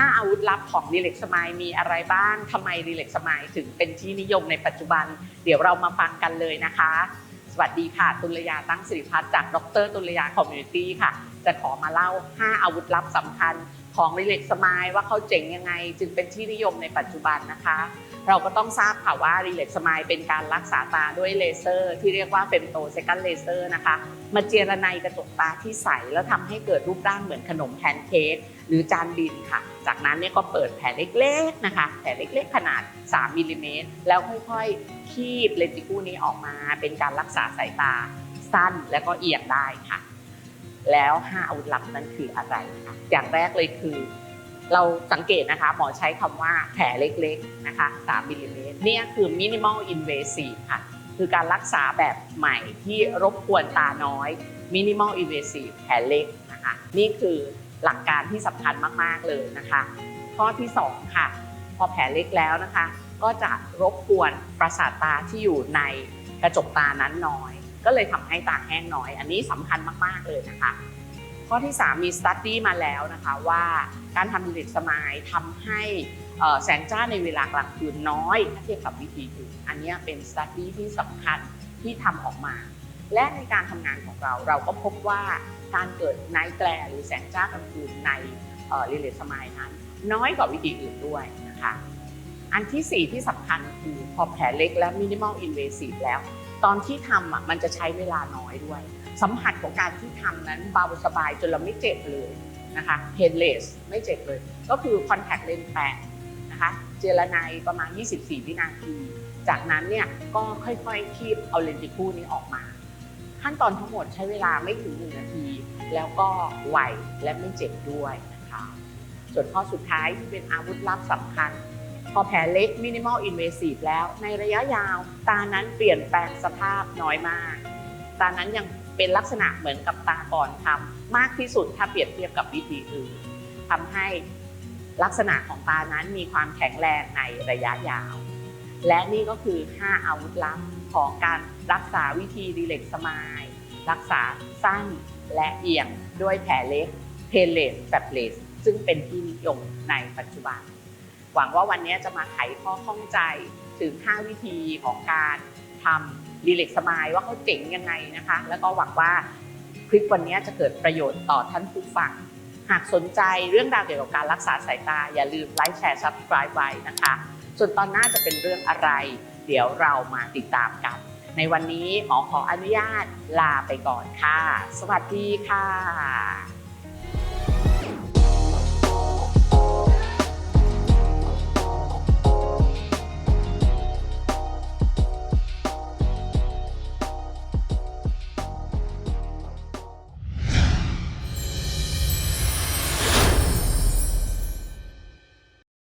5 อาวุธลับของรีเล็กสมายมีอะไรบ้างทำไมรีเล็กสมายถึงเป็นที่นิยมในปัจจุบัน เดี๋ยวเรามาฟังกันเลยนะคะ สวัสดีค่ะตุลยาตั้งสิริพัฒน์จากดรตุลยาคอมมูนิตี้ค่ะ จะขอมาเล่า 5 อาวุธลับสำคัญของรีเล็กสมายว่าเขาเจ๋งยังไง จึงเป็นที่นิยมในปัจจุบันนะคะ เราก็ต้องทราบค่ะว่ารีเล็กสมายเป็นการรักษาตาด้วยเลเซอร์ ที่เรียกว่าเฟมโตเซกันเลเซอร์นะคะมาเจรไนกระจกตาที่ใส แล้วทำให้เกิดรูปร่างเหมือนขนมแพนเค้กหรือจานบินค่ะ จากนั้นเนี่ยก็เปิดแผลเล็กๆนะคะแผลเล็กๆ ขนาด 3มิลลิเมตรแล้วค่อยๆคีบเลนติคูนี้ออกมา เป็นการรักษาสายตาสั้นและก็เอียงได้ค่ะ แล้ว 5 อาวุธลับนั้นคืออะไรคะอย่างแรกเลยคือ เราสังเกตนะคะ หมอใช้คำว่าแผลเล็กๆนะคะ3มิลลิเมตรเนี่ยคือ minimal invasive ค่ะ คือการรักษาแบบใหม่ที่รบกวนตาน้อย minimal invasive แผลเล็กนะคะนี่คือหลักการที่สำคัญมากๆเลยนะคะ ข้อที่ 2 ค่ะ พอแผลเล็กแล้วนะคะ ก็จะรบกวนประสาทตาที่อยู่ในกระจกตานั้นน้อย ก็เลยทำให้ตาแห้งน้อย อันนี้สำคัญมาก ๆ เลยนะคะ ข้อที่ 3 มีสตัดดี้มาแล้วนะคะว่าการทำดิลิทสมายทำให้แสงจ้าในเวลากลางคืนน้อยถ้าเทียบกับวิธีอื่นอันนี้เป็นสตัดดี้ที่สำคัญที่ทำออกมา และในการทำงานของเราเราก็พบว่าการเกิดไนท์แกลหรือแสงจ้ากลางคืนในลิเลตสมายนั้น น้อยกว่าวิธีอื่นด้วยนะคะ อันทีสี่4 ที่สำคัญคือพอแผลเล็กและมินิมอลอินเวสีฟแล้ว ตอนที่ทำอะมันจะใช้เวลาน้อยด้วย สัมผัสของการที่ทำนั้นเบาสบายจนเราไม่เจ็บเลยนะคะเฮดเลสไม่เจ็บเลย ก็คือคอนแทคเลนส์แปะนะคะเจลไนประมาณ 24 วินาที จากนั้นเนี่ยก็ค่อยๆคีบเอาเลนติคู่นี้ออกมา ขั้นตอนทั้งหมดใช้เวลาไม่ถึง 1 นาที แล้วก็ไวและไม่เจ็บด้วยนะคะส่วนข้อสุดท้ายที่เป็นอาวุธลับสำคัญ พอแผลเล็ก minimal invasive แล้ว ในระยะยาว ตานั้นเปลี่ยนแปลงสภาพน้อยมาก ตานั้นยังเป็นลักษณะเหมือนกับตาก่อนทำมากที่สุดถ้าเปรียบเทียบกับวิธีอื่นทำให้ลักษณะของตานั้นมีความแข็งแรงในระยะยาว และนี่ก็คือ 5 อาวุธลับของการรักษาวิธีรีเล็กสมายรักษาสั้นและเอียงด้วยแผลเล็กเพนเลสแบบเลสซึ่งเป็นที่นิยมในปัจจุบัน หวังว่าวันนี้จะมาไขข้อข้องใจถึง 5 วิธีของการทำรีเล็กสมายว่าเขาเจ๋งยังไงนะคะ แล้วก็หวังว่าคลิปวันนี้จะเกิดประโยชน์ต่อท่านผู้ฟัง หากสนใจเรื่องราวเกี่ยวกับการรักษาสายตา อย่าลืมไลค์แชร์ subscribe ไว้นะคะ ส่วนตอนหน้าจะเป็นเรื่องอะไร เดี๋ยวเรามาติดตามกัน ในวันนี้หมอขออนุญาตลาไปก่อนค่ะ สวัสดีค่ะ